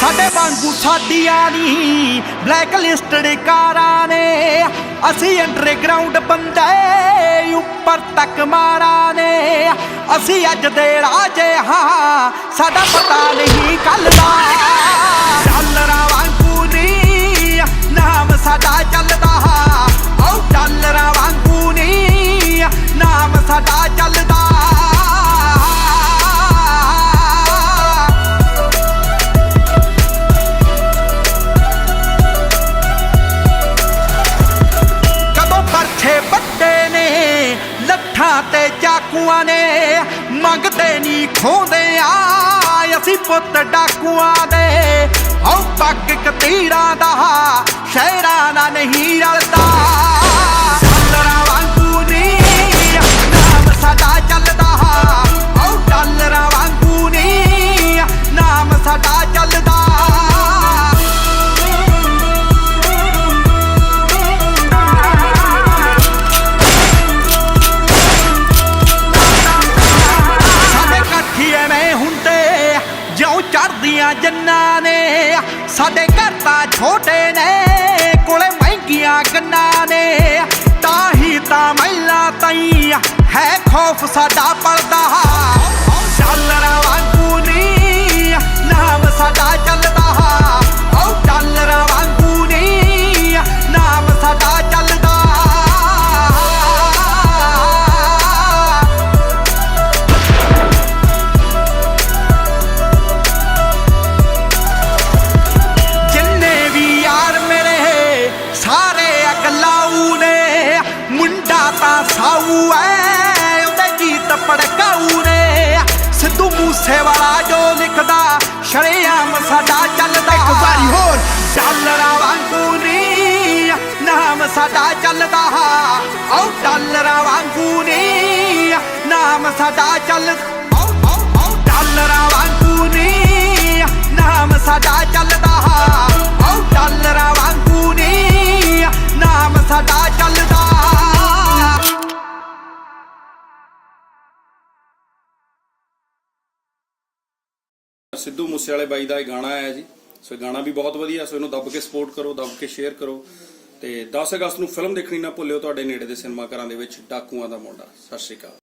ਸਾਡੇ ਵਾਂਗੂ ਸਾਡੀਆਂ ਨਹੀਂ ਬਲੈਕ ਲਿਸਟਡ ਕਾਰਾਂ ਨੇ। ਅਸੀਂ ਅੰਡਰਗਰਾਉਂਡ ਬੰਦੇ, ਉੱਪਰ ਤੱਕ ਮਾਰਾਂ ਨੇ। ਅਸੀਂ ਅੱਜ ਦੇ ਰਾਜੇ ਹਾਂ, ਸਾਡਾ ਪਤਾ ਨਹੀਂ ਕੱਲ ਦਾ। ਤੇ ਚਾਕੂਆਂ ਨੇ ਮੰਗਦੇ ਨਹੀਂ, ਖੋਦੇ ਆ। ਅਸੀਂ ਪੁੱਤ ਡਾਕੂਆਂ ਦੇ। ਹਉ ਪੱਗ ਕਤੀਰਾਂ ਦਾ, ਸ਼ਹਿਰਾਂ ਨਾਲ ਨਹੀਂ ਰਲਦਾ ਚੜਦੀਆਂ ਜੰਨਾਂ ਨੇ, ਸਾਡੇ ਘਰ ਤਾਂ ਛੋਟੇ ਨੇ, ਕੋਲੇ ਮਹਿੰਗੀਆਂ ਗੰਨਾ ਨੇ, ਤਾਂ ਹੀ ਤਾਂ ਮਹਿਲਾ ਤਈ ਹੈ ਖੌਫ ਸਾਡਾ ਪਲਦਾ ਐ ਉਹਦੇ ਗੀਤ ਪੜਕਾਊ ਨੇ ਸਿੱਧੂ ਮੂਸੇ ਵਾਲਾ ਜੋ ਲਿਖਦਾ ਸ਼ਰੇਆਮ ਸਾਡਾ ਚੱਲਦਾ। ਇੱਕ ਵਾਰੀ ਹੋਰ। ਡਾਲਰਾਂ ਵਾਂਗੂ ਨੀ ਨਾਮ ਸਾਡਾ ਚੱਲਦਾ। ਓ ਡਾਲਰਾਂ ਵਾਂਗੂ ਨੀ ਨਾਮ ਸਾਡਾ ਚੱਲਦਾ ਡਾਲਰਾਂ ਵਾਂਗੂ ਨੀ ਨਾਮ ਸਾਡਾ ਚੱਲਦਾ। ਓ ਡਾਲਰਾਂ ਵਾਂਗੂ ਨੀ ਨਾਮ ਸਾਡਾ ਸਿੱਧੂ ਮੂਸੇਵਾਲੇ ਬਾਈ ਦਾ ਇਹ ਗਾਣਾ ਆਇਆ ਜੀ। ਸੋ ਇਹ ਗਾਣਾ ਵੀ ਬਹੁਤ ਵਧੀਆ, ਸੋ ਇਹਨੂੰ ਦੱਬ ਕੇ ਸਪੋਰਟ ਕਰੋ, ਦੱਬ ਕੇ ਸ਼ੇਅਰ ਕਰੋ। ਤੇ 10 ਅਗਸਤ ਨੂੰ ਫਿਲਮ ਦੇਖਣੀ ਨਾ ਭੁੱਲਿਓ, ਤੁਹਾਡੇ ਨੇੜੇ ਦੇ ਸਿਨੇਮਾ ਘਰਾਂ ਦੇ ਵਿੱਚ ਡਾਕੂਆਂ ਦਾ ਮੁੰਡਾ ਸਤਿ ਸ਼੍ਰੀ ਅਕਾਲ।